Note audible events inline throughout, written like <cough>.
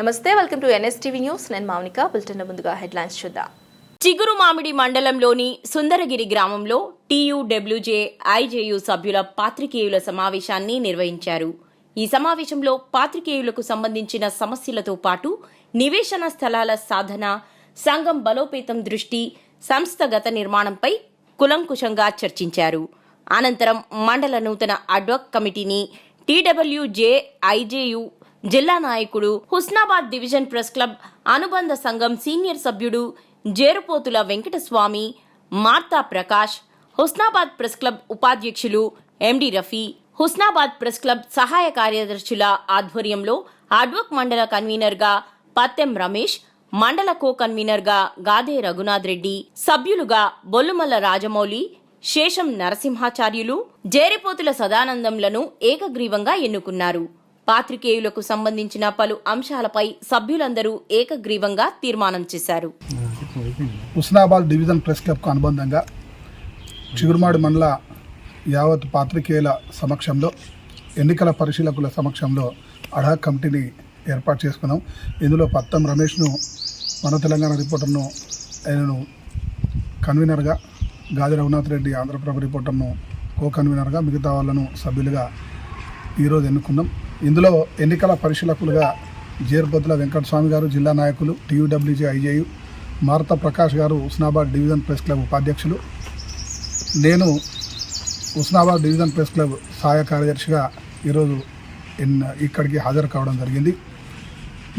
నమస్తే welcome to NSTV news. నేను Mounika bulletin ముందుగా హెడ్లైన్స్ చూద్దాం. చిగురు మామిడి మండలంలోని సుందరగిరి గ్రామంలో టీయూడబ్ల్యూజే ఐజేయు సభ్యుల పాత్రికేయుల సమావేశాన్ని నిర్వహించారు. ఈ సమావేశంలో పాత్రికేయులకు సంబంధించిన సమస్యలతో పాటు నివేశన స్థలాల సాధన సంఘం బలోపేతం దృష్టి సంస్థగత నిర్మాణంపై కులంకుశంగా చర్చించారు. అనంతరం మండల నూతన అడ్వక్ కమిటీని టీడబ్ల్యూజే ఐజేయు జిల్లా నాయకుడు హుస్నాబాద్ డివిజన్ ప్రెస్ క్లబ్ అనుబంధ సంఘం సీనియర్ సభ్యుడు జేరుపోతుల వెంకటస్వామి మార్తా ప్రకాష్ హుస్నాబాద్ ప్రెస్ క్లబ్ ఉపాధ్యక్షులు MD Rafi Husnabad press club సహాయ కార్యదర్శుల ఆధ్వర్యంలో అడ్వక్ మండల కన్వీనర్గా పత్తెం రమేష్ మండల కో కన్వీనర్గా గాదే రఘునాథ్ రెడ్డి సభ్యులుగా బొల్లుమల్ల రాజమౌళి శేషం నరసింహాచార్యులు జేరిపోతుల సదానందంలను ఏకగ్రీవంగా ఎన్నుకున్నారు. పాత్రికేయులకు సంబంధించిన పలు అంశాలపై సభ్యులందరూ ఏకగ్రీవంగా తీర్మానం చేశారు. హుస్నాబాద్ డివిజన్ ప్రెస్ క్లబ్కు అనుబంధంగా చిగురుమాడు మండల యావత్ పాత్రికేయుల సమక్షంలో ఎన్నికల పరిశీలకుల సమక్షంలో అడా కమిటీని ఏర్పాటు చేసుకున్నాం. ఇందులో పత్తం రమేష్ను మన తెలంగాణ రిపోర్టర్ను ఆయనను కన్వీనర్గా గాది రఘునాథ్ రెడ్డి ఆంధ్రప్రభ రిపోర్టర్ను కో కన్వీనర్గా మిగతా వాళ్ళను సభ్యులుగా ఈరోజు ఎన్నుకున్నాం. ఇందులో ఎన్నికల పరిశీలకులుగా జీర్బద్దుల వెంకటస్వామి గారు జిల్లా నాయకులు టీయూడబ్ల్యూజీ ఐజేయు మారుత ప్రకాష్ గారు ఉస్నాబాద్ డివిజన్ ప్రెస్ క్లబ్ ఉపాధ్యక్షులు. నేను ఉస్నాబాద్ డివిజన్ ప్రెస్ క్లబ్ సహాయ కార్యదర్శిగా ఈరోజు ఇక్కడికి హాజరు కావడం జరిగింది.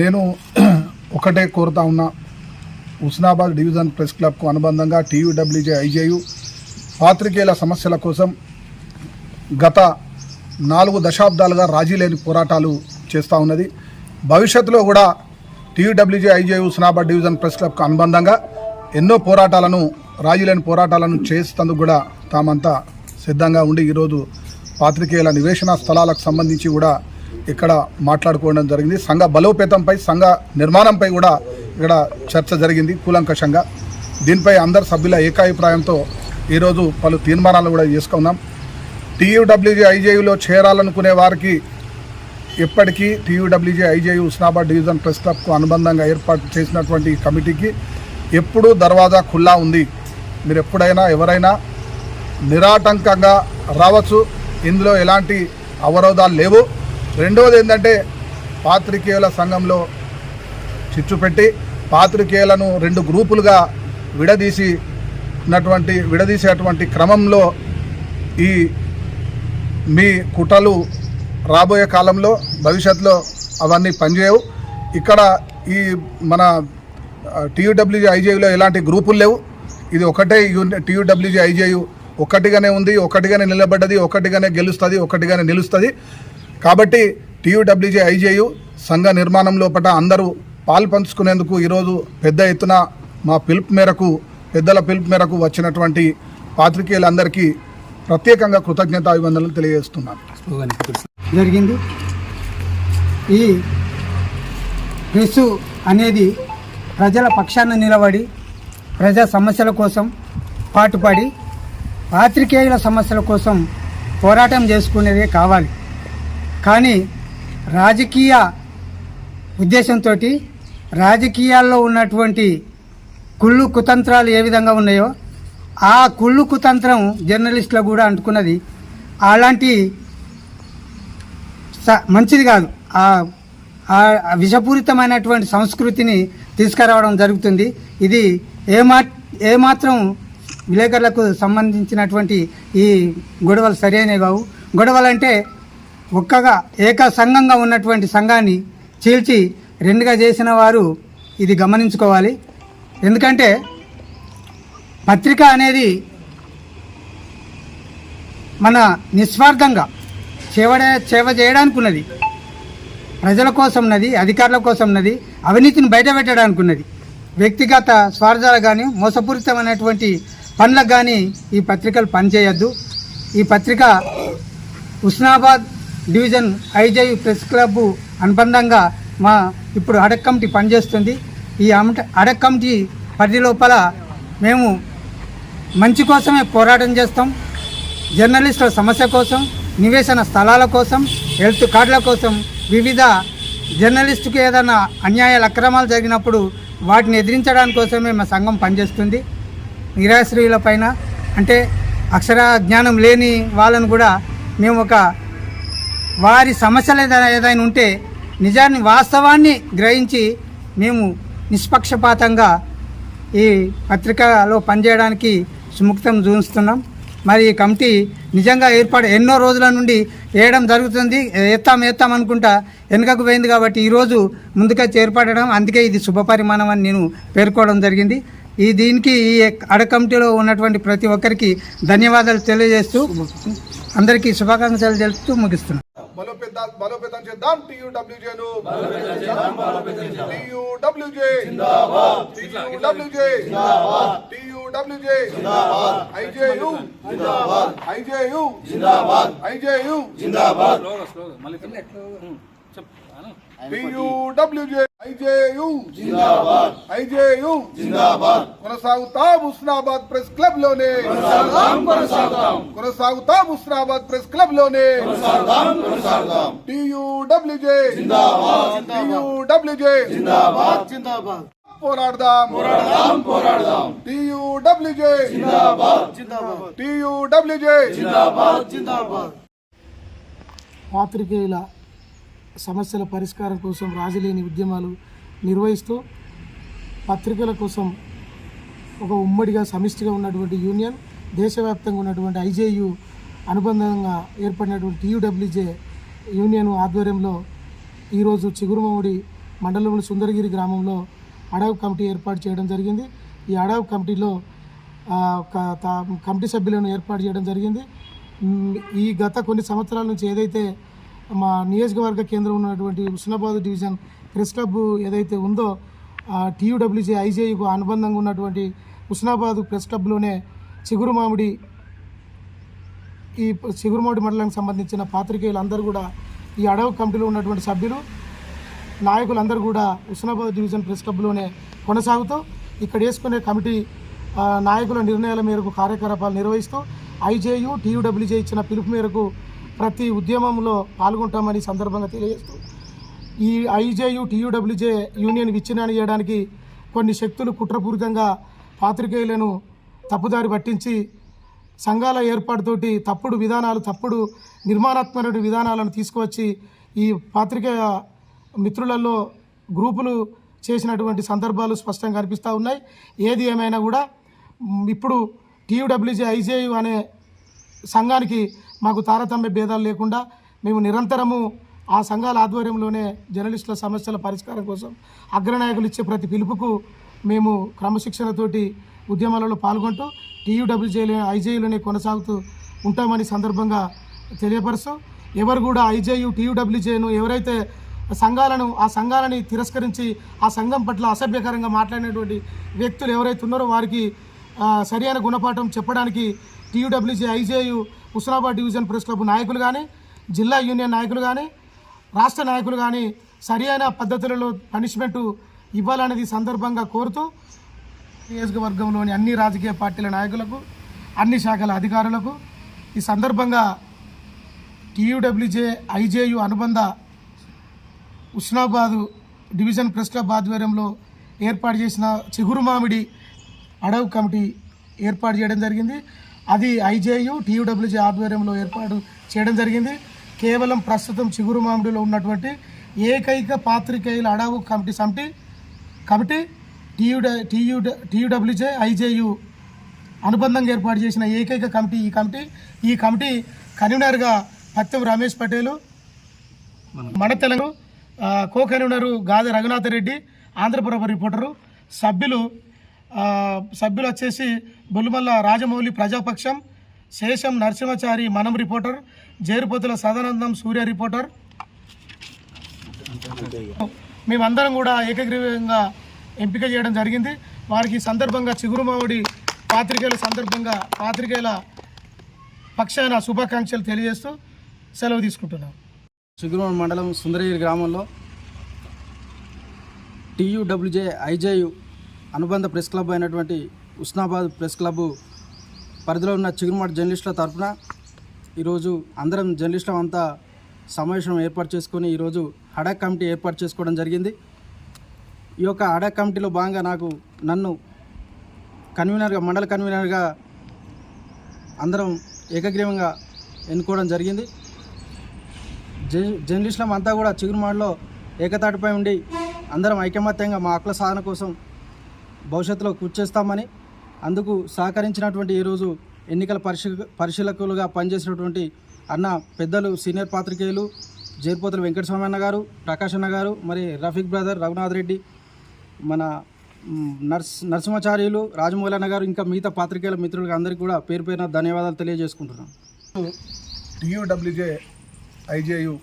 నేను <clears throat> ఒకటే కోరుతా ఉన్నా హుస్నాబాద్ డివిజన్ ప్రెస్ క్లబ్కు అనుబంధంగా టీయూడబ్ల్యూజే ఐజేయు పాత్రికేయుల సమస్యల కోసం గత నాలుగు దశాబ్దాలుగా రాజీ లేని పోరాటాలు చేస్తూ ఉన్నది. భవిష్యత్తులో కూడా TUWJ IJU Husnabad division press క్లబ్కు అనుబంధంగా ఎన్నో పోరాటాలను రాజీ లేని పోరాటాలను చేసేందుకు కూడా తామంతా సిద్ధంగా ఉండి ఈరోజు పాత్రికేయుల నివేశన స్థలాలకు సంబంధించి కూడా ఇక్కడ మాట్లాడుకోవడం జరిగింది. సంఘ బలోపేతంపై సంఘ నిర్మాణంపై కూడా ఇక్కడ చర్చ జరిగింది కూలంకషంగా. దీనిపై అందరు సభ్యుల ఏకాభిప్రాయంతో ఈరోజు పలు తీర్మానాలు కూడా చేసుకున్నాం. టీయూడబ్ల్యూజీ ఐజేయులో చేరాలనుకునే వారికి ఇప్పటికీ TUWJ IJU Husnabad division press క్లబ్కు అనుబంధంగా ఏర్పాటు చేసినటువంటి ఈ కమిటీకి ఎప్పుడూ దర్వాజా ఖుల్లా ఉంది. మీరు ఎప్పుడైనా ఎవరైనా నిరాటంకంగా రావచ్చు. ఇందులో ఎలాంటి అవరోధాలు లేవు. రెండవది ఏంటంటే పాత్రికేయుల సంఘంలో చిచ్చు పెట్టి పాత్రికేయులను రెండు గ్రూపులుగా విడదీసి ఉన్నటువంటి విడదీసేటువంటి క్రమంలో ఈ మీ కుటలు రాబోయే కాలంలో భవిష్యత్తులో అవన్నీ పనిచేయవు. ఇక్కడ ఈ మన టీయూడబ్ల్యూజీ ఐజేయులో ఎలాంటి గ్రూపులు లేవు. ఇది ఒకటే టీయూడబ్ల్యూజీ ఐజేయు ఒకటిగానే ఉంది ఒకటిగానే నిలబడ్డది ఒకటిగానే గెలుస్తుంది ఒకటిగానే నిలుస్తుంది. కాబట్టి టీయూడబ్ల్యూజీ ఐజేయు సంఘ నిర్మాణం లోపల అందరూ పాలు పంచుకునేందుకు ఈరోజు పెద్ద ఎత్తున మా పిలుపు మేరకు పెద్దల పిలుపు మేరకు వచ్చినటువంటి పాత్రికేయులందరికీ ప్రత్యేకంగా కృతజ్ఞత అభివందనలు తెలియజేస్తున్నాను. జరిగింది. ఈ ప్రెస్ అనేది ప్రజల పక్షాన నిలబడి ప్రజా సమస్యల కోసం పాటుపడి పాత్రికేయుల సమస్యల కోసం పోరాటం చేసుకునేదే కావాలి. కానీ రాజకీయ ఉద్దేశంతో రాజకీయాల్లో ఉన్నటువంటి కుళ్ళు కుతంత్రాలు ఏ విధంగా ఉన్నాయో ఆ కుళ్ళు కుతంత్రం జర్నలిస్టులకు కూడా అంటుకున్నది. అలాంటి స- మంచిది కాదు. ఆ ఆ విషపూరితమైనటువంటి సంస్కృతిని తీసుకురావడం జరుగుతుంది. ఇది ఏమా ఏమాత్రం విలేకరులకు సంబంధించినటువంటి ఈ గొడవలు సరైనవి కావు. గొడవలు అంటే ఒక్కగా ఏక సంఘంగా ఉన్నటువంటి సంఘాన్ని చీల్చి రెండుగా చేసిన వారు ఇది గమనించుకోవాలి. ఎందుకంటే పత్రిక అనేది మన నిస్వార్థంగా సేవ సేవ చేయడానికి ఉన్నది ప్రజల కోసం ఉన్నది అధికారుల కోసం ఉన్నది అవినీతిని బయటపెట్టడానికి ఉన్నది వ్యక్తిగత స్వార్థాలు కానీ మోసపూరితమైనటువంటి పనులకు కానీ ఈ పత్రికలు పనిచేయొద్దు. ఈ పత్రిక ఉస్నాబాద్ డివిజన్ ఐజై ప్రెస్ క్లబ్ అనుబంధంగా మా ఇప్పుడు అడక్ కమిటీ పనిచేస్తుంది. ఈ అమట అడక్ కమిటీ పరిధి లోపల మేము మంచి కోసమే పోరాటం చేస్తాం. జర్నలిస్టుల సమస్య కోసం నివేశన స్థలాల కోసం హెల్త్ కార్డుల కోసం వివిధ జర్నలిస్టుకి ఏదైనా అన్యాయాలు అక్రమాలు జరిగినప్పుడు వాటిని ఎదిరించడానికి కోసమే మా సంఘం పనిచేస్తుంది. నిరాశ్రయుల పైన అంటే అక్షర జ్ఞానం లేని వాళ్ళను కూడా మేము ఒక వారి సమస్యలు ఏదైనా ఏదైనా ఉంటే నిజాన్ని వాస్తవాన్ని గ్రహించి మేము నిష్పక్షపాతంగా ఈ పత్రికలో పనిచేయడానికి సుముక్తం చూస్తున్నాం. మరి ఈ కమిటీ నిజంగా ఏర్పాటు ఎన్నో రోజుల నుండి వేయడం జరుగుతుంది. ఎత్తాం ఎత్తాం అనుకుంటా వెనుకకు పోయింది కాబట్టి ఈరోజు ముందుకొచ్చి ఏర్పడడం. అందుకే ఇది శుభపరిమాణం అని నేను పేర్కోవడం జరిగింది. ఈ దీనికి ఈ అడ కమిటీలో ఉన్నటువంటి ప్రతి ఒక్కరికి ధన్యవాదాలు తెలియజేస్తూ అందరికీ శుభాకాంక్షలు తెలుపుతూ ముగిస్తున్నాను బలోపేత బలోపేతం చేద్దాం. టీయూడబ్ల్యూజేను TUWJ. TUWJ. TUWJ. IJU. IJU. IJU. కొనసాగుతాం Husnabad press క్లబ్లోనే కొనసాగుతాం హుస్నాబాద్ ప్రెస్ క్లబ్లోనే టీయూడబ్ల్యూజే టీయూడబ్ల్యూజే పోరాడదాం పోరాడదాం పోరాడదాం టీయూడబ్ల్యూజే టీయూడబ్ల్యూజే పాత్రికేయుల సమస్యల పరిష్కారం కోసం రాజులేని ఉద్యమాలు నిర్వహిస్తూ పత్రికల కోసం ఒక ఉమ్మడిగా సమిష్టిగా ఉన్నటువంటి యూనియన్ దేశవ్యాప్తంగా ఉన్నటువంటి ఐజేయు అనుబంధంగా ఏర్పడినటువంటి టీయూడబ్ల్యూజే యూనియన్ ఆధ్వర్యంలో ఈరోజు చిగురుమౌడి మండలంలో సుందరగిరి గ్రామంలో అడవి కమిటీ ఏర్పాటు చేయడం జరిగింది. ఈ అడవి కమిటీలో ఒక తా- కమిటీ సభ్యులను ఏర్పాటు చేయడం జరిగింది. ఈ గత కొన్ని సంవత్సరాల నుంచి ఏదైతే మా నియోజకవర్గ కేంద్రం ఉన్నటువంటి హుస్నాబాద్ డివిజన్ ప్రెస్ క్లబ్ ఏదైతే ఉందో టీయూడబ్ల్యూజే ఐజేయుకు అనుబంధంగా ఉన్నటువంటి హుస్నాబాద్ ప్రెస్ క్లబ్లోనే చిగురు మామిడి ఈ చిగురుమామిడి మండలానికి సంబంధించిన పాత్రికేయులు అందరూ కూడా ఈ అడవి కమిటీలో ఉన్నటువంటి సభ్యులు నాయకులందరూ కూడా హుస్నాబాద్ డివిజన్ ప్రెస్ క్లబ్లోనే కొనసాగుతూ ఇక్కడ వేసుకునే కమిటీ నాయకుల నిర్ణయాల మేరకు కార్యకలాపాలు నిర్వహిస్తూ ఐజేయు టీయూడబ్ల్యూజే ఇచ్చిన పిలుపు మేరకు ప్రతి ఉద్యమంలో పాల్గొంటామని సందర్భంగా తెలియజేస్తూ ఈ ఐజేయు టీయూడబ్ల్యూజే యూనియన్ విచ్ఛిన్నాన్ని చేయడానికి కొన్ని శక్తులు కుట్రపూరితంగా పాత్రికేయులను తప్పుదారి పట్టించి సంఘాల ఏర్పాటుతోటి తప్పుడు విధానాలు తప్పుడు నిర్మాణాత్మక విధానాలను తీసుకువచ్చి ఈ పాత్రికేయ మిత్రులలో గ్రూపులు చేసినటువంటి సందర్భాలు స్పష్టంగా కనిపిస్తూ ఉన్నాయి. ఏది ఏమైనా కూడా ఇప్పుడు టీయూడబ్ల్యూజే ఐజేయు అనే సంఘానికి మాకు తారతమ్య భేదాలు లేకుండా మేము నిరంతరము ఆ సంఘాల ఆధ్వర్యంలోనే జర్నలిస్టుల సమస్యల పరిష్కారం కోసం అగ్రనాయకులు ఇచ్చే ప్రతి పిలుపుకు మేము క్రమశిక్షణతోటి ఉద్యమాలలో పాల్గొంటూ టీయూడబ్ల్యూజేలు ఐజేయులోనే కొనసాగుతూ ఉంటామని సందర్భంగా తెలియపరుస్తూ ఎవరు కూడా ఐజేయు టీయూడబ్ల్యూజేను ఎవరైతే సంఘాలను ఆ సంఘాలని తిరస్కరించి ఆ సంఘం పట్ల అసభ్యకరంగా మాట్లాడినటువంటి వ్యక్తులు ఎవరైతే ఉన్నారో వారికి సరైన గుణపాఠం చెప్పడానికి TUWJ IJU Husnabad division press club నాయకులు కానీ జిల్లా యూనియన్ నాయకులు కానీ రాష్ట్ర నాయకులు కానీ సరియైన పద్ధతులలో పనిష్మెంటు ఇవ్వాలనేది సందర్భంగా కోరుతూ నియోజకవర్గంలోని అన్ని రాజకీయ పార్టీల నాయకులకు అన్ని శాఖల అధికారులకు ఈ సందర్భంగా టీయూడబ్ల్యూజే ఐజేయు అనుబంధ ఉస్నాబాదు డివిజన్ ప్రెస్ క్లబ్ ఆధ్వర్యంలో ఏర్పాటు చేసిన చిగురు మామిడి అడవ్ కమిటీ ఏర్పాటు చేయడం జరిగింది. అది ఐజేయు టీయూడబ్ల్యూజే ఆధ్వర్యంలో ఏర్పాటు చేయడం జరిగింది. కేవలం ప్రస్తుతం చిగురు మామిడిలో ఉన్నటువంటి ఏకైక పాత్రికేయుల అడవు కమిటీ సమితి కమిటీ టీయూడ టీయూడ టీయూడబ్ల్యూజే ఐజేయు అనుబంధంగా ఏర్పాటు చేసిన ఏకైక కమిటీ ఈ కమిటీ. ఈ కమిటీ కన్వీనర్గా పత్యం రమేష్ పటేలు మన తెలంగాణ కో కన్వీనరు గాది రఘునాథ రెడ్డి ఆంధ్రప్రభ రిపోర్టరు సభ్యులు సభ్యులు వచ్చేసి బొల్లుమల్ల రాజమౌళి ప్రజాపక్షం శేషం నరసింహచారి మనం రిపోర్టర్ జేరుపోతుల సదానందం సూర్య రిపోర్టర్. మేమందరం కూడా ఏకగ్రీవంగా ఎంపిక చేయడం జరిగింది. వారికి సందర్భంగా చిగురుమావుడి పాత్రికేయుల సందర్భంగా పాత్రికేయుల పక్షాన శుభాకాంక్షలు తెలియజేస్తూ సెలవు తీసుకుంటున్నాం. చిగురుమూడి మండలం సుందరగిరి గ్రామంలో టీయూడబ్ల్యూజే ఐజేయు అనుబంధ ప్రెస్ క్లబ్ అయినటువంటి ఉస్నాబాద్ ప్రెస్ క్లబ్ పరిధిలో ఉన్న చిగురుమాట జర్నలిస్టుల తరఫున ఈరోజు అందరం జర్నలిస్టులం అంతా సమావేశం ఏర్పాటు చేసుకొని ఈరోజు హడాక్ కమిటీ ఏర్పాటు చేసుకోవడం జరిగింది. ఈ యొక్క హడాక్ కమిటీలో భాగంగా నాకు నన్ను కన్వీనర్గా మండల కన్వీనర్గా అందరం ఏకగ్రీవంగా ఎన్నుకోవడం జరిగింది. జర్నలిస్టులం అంతా కూడా చిగురుమాడలో ఏకతాటిపై ఉండి అందరం ఐకమత్యంగా మా హక్కుల సాధన కోసం భవిష్యత్తులో కృషి చేస్తామని అందుకు సహకరించినటువంటి ఈరోజు ఎన్నికల పరిశీ పరిశీలకులుగా పనిచేసినటువంటి అన్న పెద్దలు సీనియర్ పాత్రికేయులు జైర్పోతుల వెంకటస్వామి అన్న గారు ప్రకాష్ అన్న గారు మరి రఫీక్ బ్రదర్ రఘునాథ్ రెడ్డి మన నర్స్ నరసింహాచార్యులు రాజమౌళి అన్న గారు ఇంకా మిగతా పాత్రికేయుల మిత్రులకు అందరికీ కూడా పేరు పేరున ధన్యవాదాలు తెలియజేసుకుంటున్నాను టీయూడబ్ల్యూజే ఐజేయు